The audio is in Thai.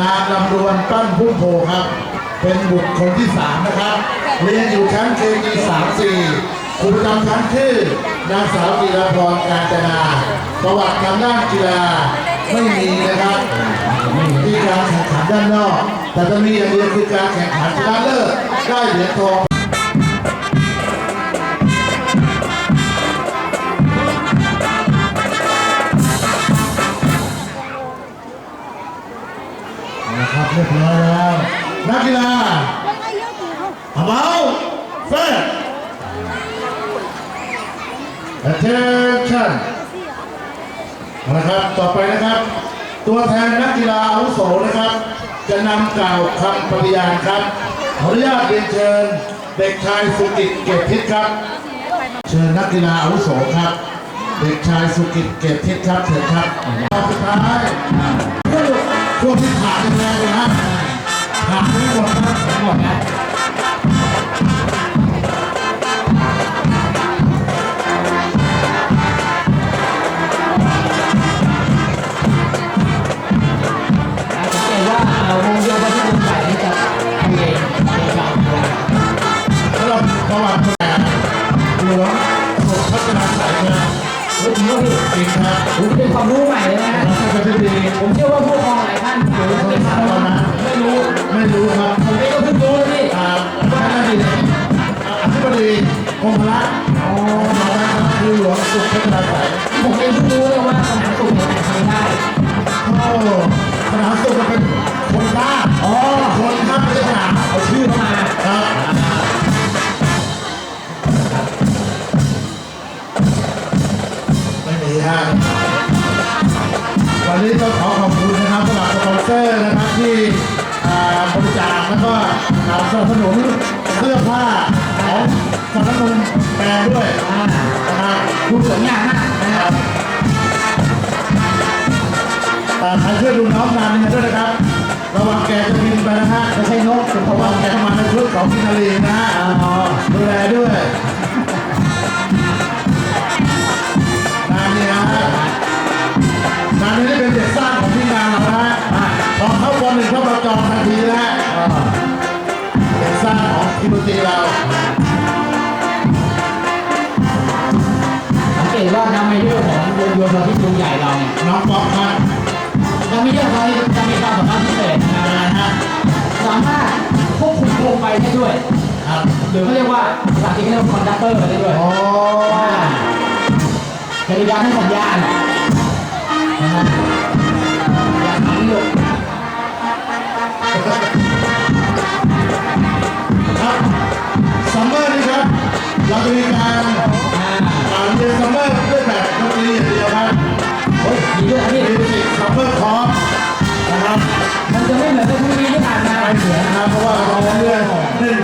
นางลำดวนปั้นพุ่มโพครับ เป็นบุตรคนที่สามนะครับ เรียนอยู่ชั้นเคมีสามสี่ครูประจำชั้นคือนางสาวกีรพรการจนาประวัติทางด้านกีฬาไม่มีนะครับมีการแข่งขันด้านนอก แต่จะมีอย่างเดียวคือการแข่งขันชนะเลิศได้เหรียญทอง เรียบร้อยแล้ว นักกีฬาอาเบาเฟร์ attention เอาละครับ ต่อไปนะครับ ตัวแทนนักกีฬาอาวุโสนะครับ จะนำกล่าวคำปฏิญาณครับ ขออนุญาตเรียนเชิญ เด็กชายสุกิจเกตทิศครับ เชิญนักกีฬาอาวุโสครับ เด็กชายสุกิจเกตทิศครับเชิญครับรอบสุดท้าย พวกที่ขาดแรงเลยนะขาดไม่หมดนะหมดนะสังเกตว่าเอ่อวงโย สนามสุขมันเป็นคนบ้าอ๋อคนครับไม่ใช่สนามเอาชื่อเข้ามาครับไม่มีฮะวันนี้ต้องขอขอบคุณนะครับสำหรับสปอนเซอร์นะครับที่บริจาคแล้วก็สนับสนุนเสื้อผ้าของสนับสนุนแบรนด์ด้วยนะครับดูสวยงามมากนะครับ ใครช่วยดูน้องงานนี้ด้วยนะครับ ระวังแกจะบินไปนะฮะไม่ใช่นกเป็นเพเพราะราะว่าว่าแกมาในชุดของกินารีนะฮะอ๋อดูแลด้วยงานนี้นะฮะงานนี้เป็นเด็กสร้างของที่งานเรานะฮะพอเข้าวันหนึ่งเข้ามาจองทันทีนะฮะเด็กสร้างของทีมดนตรีเราสังเกตว่าน้ำไม่เยอะของโยนโยนเราที่ดวงใหญ่เราเนี่ยน้องป๊อกครับ น้ำไม่เยอะเขาจะมีความสามารถพิเศษนะอะไรฮะสามารถควบคุมโคมไฟได้ด้วย ครับหรือเขาเรียกว่าภาษาอังกฤษเขาเรียกว่าคอนดักเตอร์ได้ด้วยโอ้เป็นการให้สัญญาณนะฮะ ซัมเมอร์คอร์สนะครับมันจะไม่เหมือนกับพรุ่งนี้ที่ผ่านมา ไม่เหมือนนะครับเพราะว่าเราเรื่องหนึ่ง